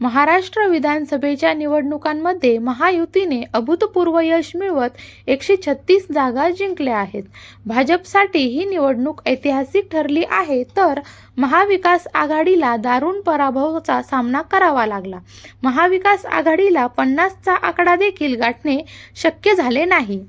महाराष्ट्र विधानसभेच्या निवडणुकांमध्ये महायुतीने अभूतपूर्व यश मिळवत एकशे छत्तीस जागा जिंकल्या आहेत. भाजपसाठी ही निवडणूक ऐतिहासिक ठरली आहे तर महाविकास आघाडीला दारुण पराभवाचा सामना करावा लागला. महाविकास आघाडीला पन्नासचा आकडा देखील गाठणे शक्य झाले नाही.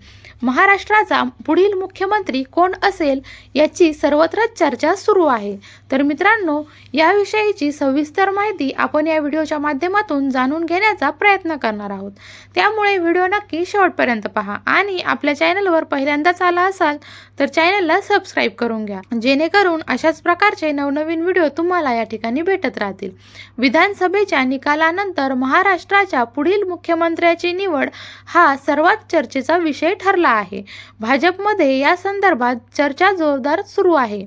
महाराष्ट्राचा पुढील मुख्यमंत्री कोण असेल याची सर्वत्रच चर्चा सुरू आहे. तर मित्रांनो याविषयीची सविस्तर माहिती आपण या व्हिडिओच्या माध्यमातून जाणून घेण्याचा प्रयत्न करणार आहोत. त्यामुळे व्हिडिओ नक्की शेवटपर्यंत पहा आणि आपल्या चॅनलवर पहिल्यांदाच आला असाल तर चॅनलला सबस्क्राईब करून घ्या. जेणेकरून अशाच प्रकारचे नवनवीन व्हिडिओ तुम्हाला या ठिकाणी भेटत राहतील. विधानसभेच्या निकालानंतर महाराष्ट्राच्या पुढील मुख्यमंत्र्याची निवड हा सर्वात चर्चेचा विषय ठरला आहे. भाजपमध्ये या संदर्भात चर्चा जोरदार सुरू आहे.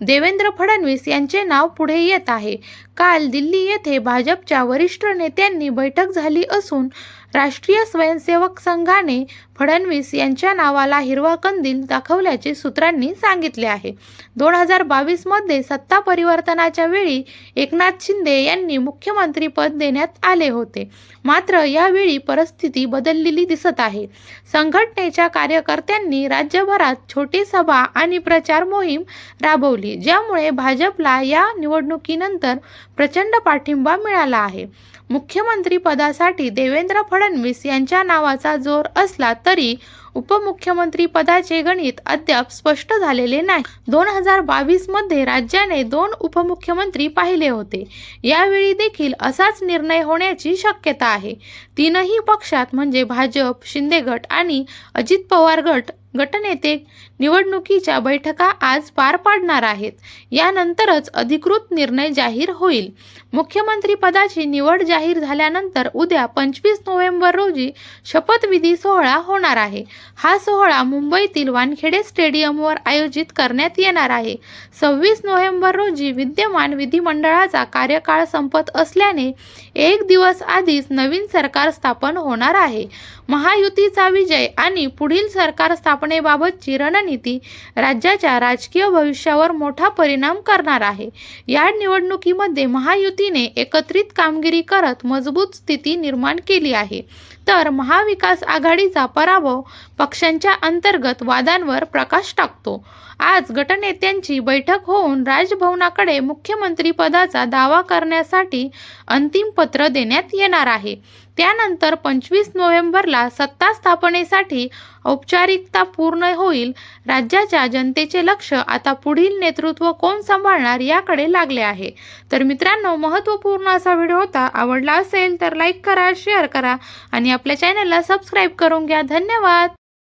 देवेंद्र फडणवीस यांचे नाव पुढे येत आहे. काल दिल्ली येथे भाजपच्या वरिष्ठ नेत्यांनी बैठक झाली असून राष्ट्रीय स्वयंसेवक संघाने फडणवीस यांच्या नावाला हिरवा कंदील दाखवल्याचे सूत्रांनी सांगितले आहे. दोन हजार बावीसमध्ये सत्ता परिवर्तनाच्या वेळी एकनाथ शिंदे यांनी मुख्यमंत्रीपद देण्यात आले होते. मात्र यावेळी परिस्थिती बदललेली दिसत आहे. संघटनेच्या कार्यकर्त्यांनी राज्यभरात छोटी सभा आणि प्रचार मोहीम राबवली ज्यामुळे भाजपला या निवडणुकीनंतर प्रचंड पाठिंबा मिळाला आहे. मुख्यमंत्रीपदासाठी देवेंद्र फडणवीस यांच्या नावाचा जोर असला तरी उपमुख्यमंत्री पदाचे गणित अद्याप स्पष्ट झालेले नाही. दोन हजार बावीसमध्ये राज्याने दोन उपमुख्यमंत्री पाहिले होते. यावेळी देखील असाच निर्णय होण्याची शक्यता आहे. तीनही पक्षात म्हणजे भाजप शिंदे गट आणि अजित पवार गट गटनेते निवडणुकीच्या बैठका आज पार पाडणार आहेत. यानंतरच अधिकृत निर्णय जाहीर होईल. मुख्यमंत्री पदाची निवड जाहीर झाल्यानंतर उद्या पंचवीस नोव्हेंबर रोजी शपथविधी सोहळा होणार आहे. हा सोहळा मुंबईतील वानखेडे स्टेडियमवर आयोजित करण्यात येणार आहे. सव्वीस नोव्हेंबर रोजी विद्यमान विधिमंडळाचा कार्यकाळ संपत असल्याने एक दिवस आधीच नवीन सरकार स्थापन होणार आहे. महायुतीचा विजय आणि पुढील सरकार स्थापनेबाबतची रणनीती राज्याच्या राजकीय भविष्यावर मोठा परिणाम करणार आहे. या निवडणुकीमध्ये महायुतीने एकत्रित कामगिरी करत मजबूत स्थिती निर्माण केली आहे. तर महाविकास आघाडीचा पराभव पक्षांच्या अंतर्गत वादांवर प्रकाश टाकतो. आज गटनेत्यांची बैठक होऊन राजभवनाकडे मुख्यमंत्री पदाचा दावा करण्यासाठी अंतिम पत्र देण्यात येणार आहे. त्यानंतर पंचवीस नोव्हेंबरला सत्ता स्थापनेसाठी औपचारिकता पूर्ण होईल. राज्याच्या जनतेचे लक्ष आता पुढील नेतृत्व कोण सांभाळणार याकडे लागले आहे. तर मित्रांनो महत्त्वपूर्ण असा व्हिडिओ होता आवडला असेल तर लाईक करा शेअर करा आणि आपल्या चॅनलला सबस्क्राईब करून घ्या. धन्यवाद!